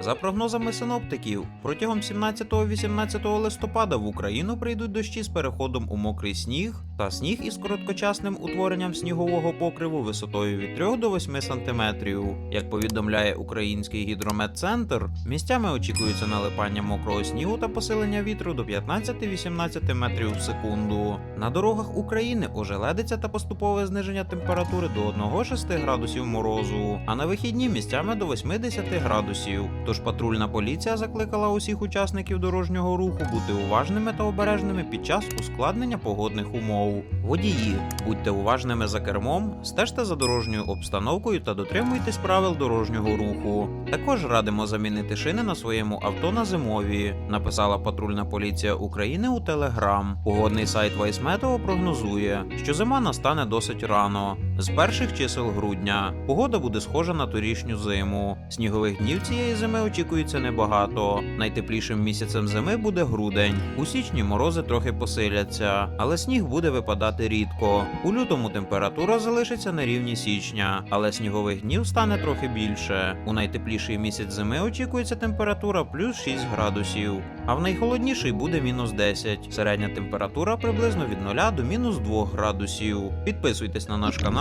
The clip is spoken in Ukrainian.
За прогнозами синоптиків, протягом 17-18 листопада в Україну прийдуть дощі з переходом у мокрий сніг та сніг із короткочасним утворенням снігового покриву висотою від 3 до 8 см. Як повідомляє український гідрометцентр, місцями очікується налипання мокрого снігу та посилення вітру до 15-18 метрів в секунду. На дорогах України ожеледиться та поступове зниження температури до 1-6 градусів морозу, а на вихідні місцями до 80 градусів. Тож патрульна поліція закликала усіх учасників дорожнього руху бути уважними та обережними під час ускладнення погодних умов. Водії, будьте уважними за кермом, стежте за дорожньою обстановкою та дотримуйтесь правил дорожнього руху. Також радимо замінити шини на своєму авто на зимові, написала патрульна поліція України у Телеграм. Погодний сайт Вайсметео прогнозує, що зима настане досить рано, з перших чисел грудня. Погода буде схожа на торішню зиму. Снігових днів цієї зими очікується небагато. Найтеплішим місяцем зими буде грудень. У січні морози трохи посиляться, але сніг буде випадати рідко. У лютому температура залишиться на рівні січня, але снігових днів стане трохи більше. У найтепліший місяць зими очікується температура плюс 6 градусів, а в найхолодніший буде мінус 10. Середня температура приблизно від 0 до мінус 2 градусів. Підписуйтесь на наш